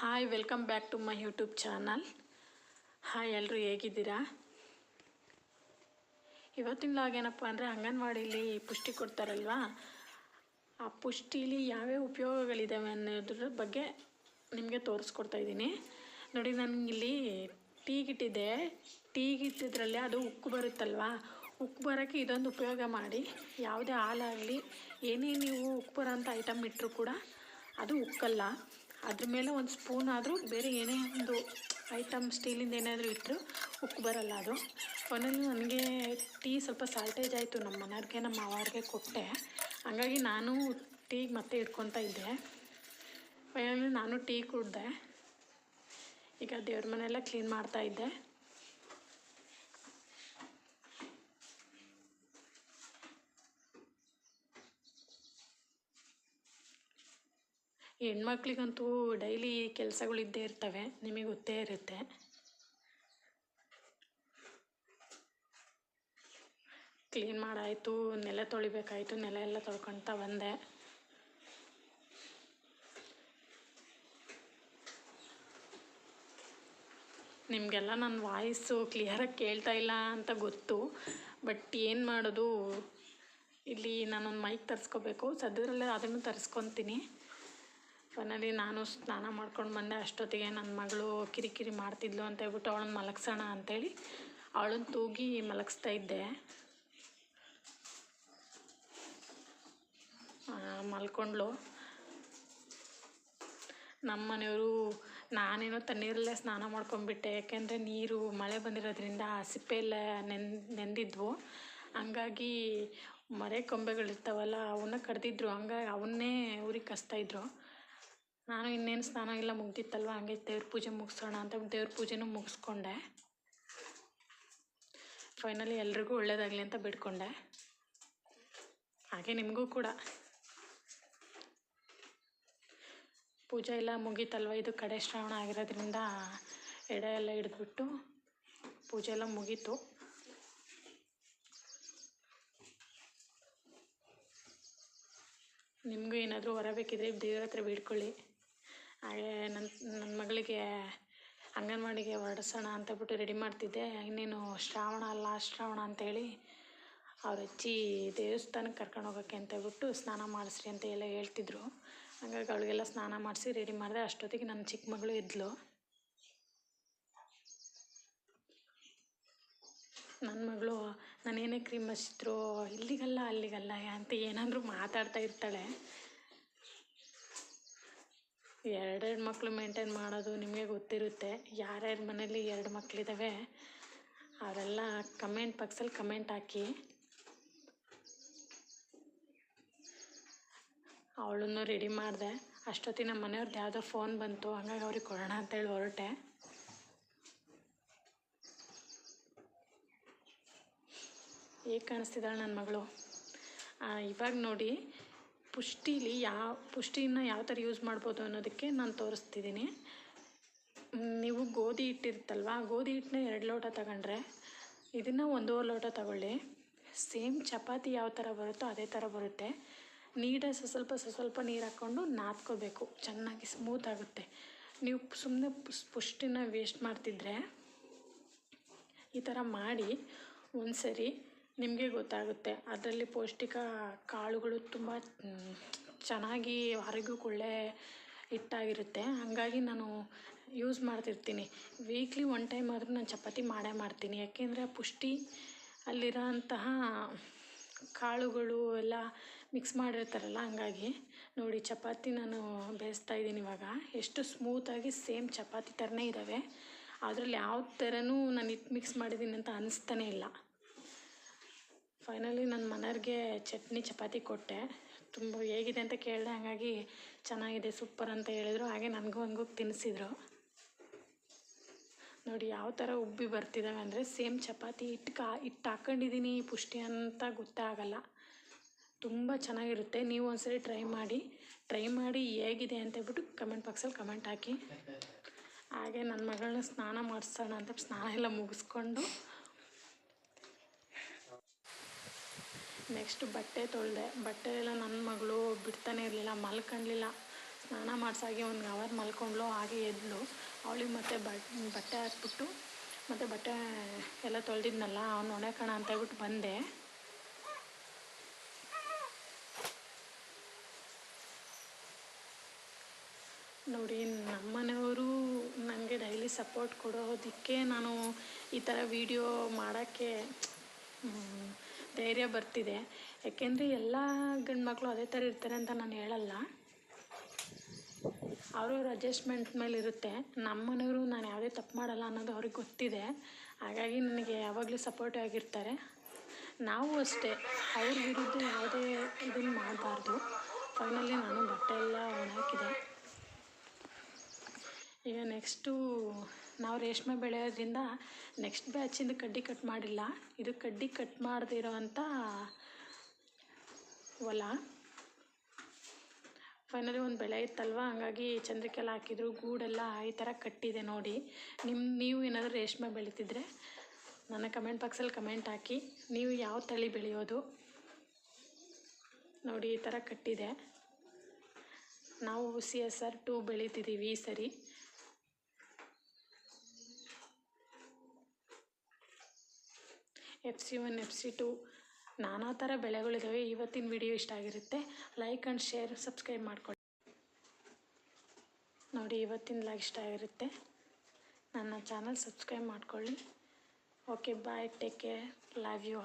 Hi welcome back to my YouTube channel hi ಎಲ್ಲರೂ ಹೇಗಿದ್ದೀರಾ? ಇವತ್ತಿನ ಲಾಗ್ ಏನಪ್ಪ ಅಂದರೆ ಅಂಗನವಾಡಿಲಿ ಪುಷ್ಟಿ ಕೊಡ್ತಾರಲ್ವಾ? ಆ ಪುಷ್ಟಿಲಿ ಯಾವ್ಯಾವ ಉಪಯೋಗಗಳಿದ್ದಾವೆ ಅನ್ನೋದ್ರ ಬಗ್ಗೆ ನಿಮಗೆ ತೋರಿಸ್ಕೊಡ್ತಾ ಇದ್ದೀನಿ. ನೋಡಿ ನನಗೆ ಇಲ್ಲಿ ಟೀ ಟೀಗಿಟ್ಟಿದ್ರಲ್ಲಿ ಅದು ಉಕ್ಕು ಬರುತ್ತಲ್ವಾ? ಉಕ್ಕು ಬರೋಕ್ಕೆ ಇದೊಂದು ಉಪಯೋಗ ಮಾಡಿ. ಯಾವುದೇ ಹಾಲಾಗಲಿ, ಏನೇ ನೀವು ಉಕ್ಕು ಬರೋಂಥ ಐಟಮ್ ಇಟ್ಟರು ಕೂಡ ಅದು ಉಕ್ಕಲ್ಲ. ಅದ್ರ ಮೇಲೆ ಒಂದು ಸ್ಪೂನ್ ಆದರೂ ಬೇರೆ ಏನೇ ಒಂದು ಐಟಮ್ ಸ್ಟೀಲಿಂದ ಏನಾದರೂ ಇಟ್ಟರು ಉಕ್ಕು ಬರಲ್ಲ ಅದು. ಕೊನೆಯಲ್ಲಿ ನನಗೆ ಟೀ ಸ್ವಲ್ಪ ಸಾಲ್ಟೇಜ್ ಆಯಿತು ನಮ್ಮ ಮನೆಯವ್ರಿಗೆ, ನಮ್ಮ ಮಾವಾರಿಗೆ ಕೊಟ್ಟೆ. ಹಂಗಾಗಿ ನಾನು ಟೀಗೆ ಮತ್ತೆ ಇಟ್ಕೊತಾ ಇದ್ದೆ. ನಾನು ಟೀ ಕುಡಿದೆ. ಈಗ ದೇವ್ರ ಮನೆಯೆಲ್ಲ ಕ್ಲೀನ್ ಮಾಡ್ತಾ ಹೆಣ್ಮಕ್ಳಿಗಂತೂ ಡೈಲಿ ಕೆಲಸಗಳು ಇದ್ದೇ ಇರ್ತವೆ, ನಿಮಗೆ ಗೊತ್ತೇ ಇರುತ್ತೆ. ಕ್ಲೀನ್ ಮಾಡಾಯಿತು, ನೆಲ ತೊಳಿಬೇಕಾಯಿತು, ನೆಲ ಎಲ್ಲ ತೊಳ್ಕೊತ ಬಂದೆ. ನಿಮಗೆಲ್ಲ ನನ್ನ ವಾಯ್ಸು ಕ್ಲಿಯರಾಗಿ ಕೇಳ್ತಾ ಇಲ್ಲ ಅಂತ ಗೊತ್ತು, ಬಟ್ ಏನು ಮಾಡೋದು? ಇಲ್ಲಿ ನಾನೊಂದು ಮೈಕ್ ತರಿಸ್ಕೋಬೇಕು, ಸದ್ಯದಲ್ಲೇ ಅದನ್ನು ತರಿಸ್ಕೊತೀನಿ. ಫೈನಲಿ ನಾನು ಸ್ನಾನ ಮಾಡ್ಕೊಂಡು ಬಂದೆ, ಅಷ್ಟೊತ್ತಿಗೆ ನನ್ನ ಮಗಳು ಕಿರಿಕಿರಿ ಮಾಡ್ತಿದ್ಲು ಅಂತ ಹೇಳ್ಬಿಟ್ಟು ಅವಳನ್ನ ಮಲಗ್ಸೋಣ ಅಂತೇಳಿ ಅವಳನ್ನ ತೂಗಿ ಮಲಗಿಸ್ತಾ ಇದ್ದೆ. ಮಲ್ಕೊಂಡ್ಳು. ನಮ್ಮ ಮನೆಯವರು ನಾನೇನೋ ತಣ್ಣೀರಲ್ಲೇ ಸ್ನಾನ ಮಾಡ್ಕೊಂಡ್ಬಿಟ್ಟೆ, ಯಾಕೆಂದರೆ ನೀರು ಮಳೆ ಬಂದಿರೋದ್ರಿಂದ ಸಿಪ್ಪೆಲ್ಲ ನೆನ್, ನೆಂದಿದ್ವು. ಹಂಗಾಗಿ ಮರೆ ಕೊಂಬೆಗಳಿರ್ತಾವಲ್ಲ, ಅವನ್ನ ಕಡ್ದಿದ್ರು, ಹಂಗಾಗಿ ಅವನ್ನೇ ಊರಿಗೆ ಕಸ್ತಾಯಿದ್ರು ನಾನು ಇನ್ನೇನು ಸ್ನಾನ ಎಲ್ಲ ಮುಗ್ದಿತ್ತಲ್ವ? ಹಂಗೆ ದೇವ್ರ ಪೂಜೆ ಮುಗಿಸೋಣ ಅಂತ ದೇವ್ರ ಪೂಜೆನೂ ಮುಗಿಸ್ಕೊಂಡೆ. ಫೈನಲಿ ಎಲ್ರಿಗೂ ಒಳ್ಳೇದಾಗಲಿ ಅಂತ ಬಿಡ್ಕೊಂಡೆ ಹಾಗೆ ನಿಮಗೂ ಕೂಡ. ಪೂಜೆ ಎಲ್ಲ ಮುಗೀತಲ್ವ? ಇದು ಕಡೆ ಶ್ರಾವಣ ಆಗಿರೋದ್ರಿಂದ ಎಡೆ ಎಲ್ಲ ಹಿಡಿದ್ಬಿಟ್ಟು ಪೂಜೆ ಎಲ್ಲ ಮುಗೀತು. ನಿಮಗೂ ಏನಾದರೂ ಹೊರಬೇಕಿದ್ರೆ ದೇವ್ರ ಹತ್ರ ಬೇಡ್ಕೊಳ್ಳಿ. ಹಾಗೆ ನನ್ನ ನನ್ನ ಮಗಳಿಗೆ ಅಂಗನವಾಡಿಗೆ ಹೊರಡಿಸೋಣ ಅಂತ ಬಿಟ್ಟು ರೆಡಿ ಮಾಡ್ತಿದ್ದೆ. ಇನ್ನೇನು ಶ್ರಾವಣ ಅಲ್ಲ, ಶ್ರಾವಣ ಅಂತೇಳಿ ಅವ್ರ ಅಜ್ಜಿ ದೇವಸ್ಥಾನಕ್ಕೆ ಕರ್ಕೊಂಡು ಹೋಗೋಕ್ಕೆ ಅಂತ ಬಿಟ್ಟು ಸ್ನಾನ ಮಾಡಿಸ್ರಿ ಅಂತ ಎಲ್ಲ ಹೇಳ್ತಿದ್ರು. ಹಂಗಾಗಿ ಅವಳಿಗೆಲ್ಲ ಸ್ನಾನ ಮಾಡಿಸಿ ರೆಡಿ ಮಾಡಿದೆ. ಅಷ್ಟೊತ್ತಿಗೆ ನನ್ನ ಚಿಕ್ಕ ಮಗಳು ಇದ್ಲು ನನ್ನ ಮಗಳು, ನಾನೇನೇ ಕ್ರೀಮ್ ಹಚ್ಚಿದ್ರು ಇಲ್ಲಿಗಲ್ಲ, ಅಲ್ಲಿಗಲ್ಲ ಅಂತ ಏನಾದರೂ ಮಾತಾಡ್ತಾ ಇರ್ತಾಳೆ. ಎರಡೆರಡು ಮಕ್ಕಳು ಮೇಂಟೈನ್ ಮಾಡೋದು ನಿಮಗೆ ಗೊತ್ತಿರುತ್ತೆ. ಯಾರ್ಯಾರ ಮನೇಲಿ ಎರಡು ಮಕ್ಕಳಿದ್ದಾವೆ ಅವರೆಲ್ಲ ಕಮೆಂಟ್ ಬಾಕ್ಸಲ್ಲಿ ಕಮೆಂಟ್ ಹಾಕಿ. ಅವಳನ್ನು ರೆಡಿ ಮಾಡಿದೆ. ನಮ್ಮ ಮನೆಯವ್ರದ್ದು ಯಾವುದೋ ಫೋನ್ ಬಂತು, ಹಂಗಾಗಿ ಅವ್ರಿಗೆ ಕೊಡೋಣ ಅಂತೇಳಿ ಹೊರಟೆ. ಹೇಗೆ ಕಾಣಿಸ್ತಿದ್ದಾಳೆ ನನ್ನ ಮಗಳು? ಇವಾಗ ನೋಡಿ ಪುಷ್ಟಿಲಿ ಯಾವ, ಪುಷ್ಟಿನ ಯಾವ ಥರ ಯೂಸ್ ಮಾಡ್ಬೋದು ಅನ್ನೋದಕ್ಕೆ ನಾನು ತೋರಿಸ್ತಿದ್ದೀನಿ ನೀವು ಗೋಧಿ ಹಿಟ್ಟಿರುತ್ತಲ್ವ ಗೋಧಿ ಹಿಟ್ಟನ್ನ ಎರಡು ಲೋಟ ತಗೊಂಡ್ರೆ ಇದನ್ನು ಒಂದೂವರೆ ಲೋಟ ತಗೊಳ್ಳಿ. ಸೇಮ್ ಚಪಾತಿ ಯಾವ ಥರ ಬರುತ್ತೋ ಅದೇ ಥರ ಬರುತ್ತೆ. ನೀಟಾಗಿ ಸ್ವಲ್ಪ ಸ್ವಲ್ಪ ನೀರು ಹಾಕ್ಕೊಂಡು ನಾದ್ಕೋಬೇಕು. ಚೆನ್ನಾಗಿ ಸ್ಮೂತ್ ಆಗುತ್ತೆ. ನೀವು ಸುಮ್ಮನೆ ಪುಷ್ಟಿನ ವೇಸ್ಟ್ ಮಾಡ್ತಿದ್ರೆ ಈ ಥರ ಮಾಡಿ ಒಂದು ಸರಿ ನಿಮಗೆ ಗೊತ್ತಾಗುತ್ತೆ. ಅದರಲ್ಲಿ ಪೌಷ್ಟಿಕ ಕಾಳುಗಳು ತುಂಬ ಚೆನ್ನಾಗಿ ಆರೋಗ್ಯಕ್ಕೆ ಒಳ್ಳೆ ಹಿಟ್ಟಾಗಿರುತ್ತೆ. ಹಾಗಾಗಿ ನಾನು ಯೂಸ್ ಮಾಡ್ತಿರ್ತೀನಿ. ವೀಕ್ಲಿ ಒನ್ ಟೈಮ್ ಆದರೂ ನಾನು ಚಪಾತಿ ಮಾಡೇ ಮಾಡ್ತೀನಿ. ಯಾಕೆಂದರೆ ಪುಷ್ಟಿ ಅಲ್ಲಿರೋ ಅಂತಹ ಕಾಳುಗಳು ಎಲ್ಲ ಮಿಕ್ಸ್ ಮಾಡಿರ್ತಾರಲ್ಲ, ಹಂಗಾಗಿ ನೋಡಿ ಚಪಾತಿ ನಾನು ಬೇಯಿಸ್ತಾ ಇದ್ದೀನಿ ಇವಾಗ. ಎಷ್ಟು ಸ್ಮೂತಾಗಿ ಸೇಮ್ ಚಪಾತಿ ಥರನೇ ಇದ್ದಾವೆ ಅದರಲ್ಲಿ ಯಾವ ಥರನೂ ನಾನು ಹಿಟ್ಟು ಮಿಕ್ಸ್ ಮಾಡಿದ್ದೀನಿ ಅಂತ ಅನ್ನಿಸ್ತಾನೇ ಇಲ್ಲ. ಫೈನಲಿ ನನ್ನ ಮನೆಯವ್ರಿಗೆ ಚಟ್ನಿ, ಚಪಾತಿ ಕೊಟ್ಟೆ. ತುಂಬ ಹೇಗಿದೆ ಅಂತ ಕೇಳಿದೆ, ಹಾಗಾಗಿ ಚೆನ್ನಾಗಿದೆ ಸೂಪರ್ ಅಂತ ಹೇಳಿದರು. ಹಾಗೆ ನನಗೂ ಹಂಗೂ ತಿನ್ನಿಸಿದ್ರು ನೋಡಿ ಯಾವ ಥರ ಉಬ್ಬಿ ಬರ್ತಿದ್ದಾವೆ ಅಂದರೆ ಸೇಮ್ ಚಪಾತಿ ಹಿಟ್ಟು ಕಾ ಹಿಟ್ಟು ಹಾಕ್ಕೊಂಡಿದ್ದೀನಿ ಪುಷ್ಟಿ ಅಂತ ಗೊತ್ತೇ ಆಗಲ್ಲ. ತುಂಬ ಚೆನ್ನಾಗಿರುತ್ತೆ. ನೀವು ಒಂದ್ಸರಿ ಟ್ರೈ ಮಾಡಿ ಟ್ರೈ ಮಾಡಿ ಹೇಗಿದೆ ಅಂತ ಹೇಳ್ಬಿಟ್ಟು ಕಮೆಂಟ್ ಬಾಕ್ಸಲ್ಲಿ ಕಮೆಂಟ್ ಹಾಕಿ. ಹಾಗೆ ನನ್ನ ಮಗಳನ್ನ ಸ್ನಾನ ಮಾಡಿಸೋಣ ಅಂತ ಸ್ನಾನ ಎಲ್ಲ ಮುಗಿಸ್ಕೊಂಡು ನೆಕ್ಸ್ಟ್ ಬಟ್ಟೆ ತೊಳೆದೆ. ಬಟ್ಟೆ ಎಲ್ಲ ನನ್ನ ಮಗಳು ಬಿಡ್ತಾನೆ ಇರಲಿಲ್ಲ ಮಲ್ಕೊಂಡ್ಲಿಲ್ಲ ಸ್ನಾನ ಮಾಡಿಸಾಗಿ ಒಂದು ಅವರ್ ಮಲ್ಕೊಂಡ್ಲು, ಹಾಗೆ ಎದ್ಲು. ಅವಳಿಗೆ ಮತ್ತೆ ಬಟ್ಟೆ ಹಾಕ್ಬಿಟ್ಟು ಮತ್ತು ಬಟ್ಟೆ ಎಲ್ಲ ತೊಳೆದಿದ್ನಲ್ಲ, ಅವ್ನು ಒಣಕಣ ಅಂತ ಹೇಳ್ಬಿಟ್ಟು ಬಂದೆ. ನೋಡಿ ನಮ್ಮನೆಯವರು ನನಗೆ ಡೈಲಿ ಸಪೋರ್ಟ್ ಕೊಡೋದಕ್ಕೆ ನಾನು ಈ ಥರ ವೀಡಿಯೋ ಮಾಡೋಕ್ಕೆ ಧೈರ್ಯ ಬರ್ತಿದೆ. ಯಾಕೆಂದರೆ ಎಲ್ಲ ಗಂಡು ಮಕ್ಕಳು ಅದೇ ಥರ ಇರ್ತಾರೆ ಅಂತ ನಾನು ಹೇಳಲ್ಲ. ಅವ್ರವ್ರ ಅಡ್ಜಸ್ಟ್ಮೆಂಟ್ ಮೇಲೆ ಇರುತ್ತೆ. ನಮ್ಮ ಮನೆಯವರು ನಾನು ಯಾವುದೇ ತಪ್ಪು ಮಾಡಲ್ಲ ಅನ್ನೋದು ಅವ್ರಿಗೆ ಗೊತ್ತಿದೆ. ಹಾಗಾಗಿ ನನಗೆ ಯಾವಾಗಲೂ ಸಪೋರ್ಟಿವ್ ಆಗಿರ್ತಾರೆ. ನಾವು ಅಷ್ಟೇ. ಅವ್ರ ವಿರುದ್ಧ ಯಾವುದೇ ಇದನ್ನು ಮಾಡಬಾರ್ದು. ಫೈನಲಿ ನಾನು ಬಟ್ಟೆ ಎಲ್ಲ ಒಣಹಾಕಿದೆ ಈಗ ನೆಕ್ಸ್ಟು ನಾವು ರೇಷ್ಮೆ ಬೆಳೆಯೋದ್ರಿಂದ ನೆಕ್ಸ್ಟ್ ಬ್ಯಾಚಿಂದ ಕಡ್ಡಿ ಕಟ್ ಮಾಡಿಲ್ಲ. ಇದು ಕಡ್ಡಿ ಕಟ್ ಮಾಡದೇ ಇರೋವಂಥ ಹೊಲ. ಫೈನಲಿ ಒಂದು ಬೆಳೆ ಇತ್ತಲ್ವ? ಹಂಗಾಗಿ ಚಂದ್ರಿಕೆಲ್ಲ ಹಾಕಿದ್ರು. ಗೂಡೆಲ್ಲ ಈ ಥರ ಕಟ್ಟಿದೆ ನೋಡಿ. ನಿಮ್ಮ ನೀವು ಏನಾದರೂ ರೇಷ್ಮೆ ಬೆಳೀತಿದ್ರೆ ನನ್ನ ಕಮೆಂಟ್ ಬಾಕ್ಸಲ್ಲಿ ಕಮೆಂಟ್ ಹಾಕಿ. ನೀವು ಯಾವ ತಳಿ ಬೆಳೆಯೋದು? ನೋಡಿ ಈ ಥರ ಕಟ್ಟಿದೆ. ನಾವು ಸಿ ಎಸ್ ಆರ್ ಟೂ ಬೆಳೀತಿದ್ದೀವಿ ಈ ಸರಿ. F C one F C two ನಾನಾ ಥರ ಬೆಳೆಗಳಿದ್ದಾವೆ ಇವತ್ತಿನ ವಿಡಿಯೋ ಇಷ್ಟ ಆಗಿರುತ್ತೆ. ಲೈಕ್ ಆ್ಯಂಡ್ ಶೇರ್ ಸಬ್ಸ್ಕ್ರೈಬ್ ಮಾಡ್ಕೊಳ್ಳಿ ನೋಡಿ, ಇವತ್ತಿನ ಲೈಕ್ ಇಷ್ಟ ಆಗಿರುತ್ತೆ. ನನ್ನ ಚಾನಲ್ ಸಬ್ಸ್ಕ್ರೈಬ್ ಮಾಡ್ಕೊಳ್ಳಿ okay bye take care love you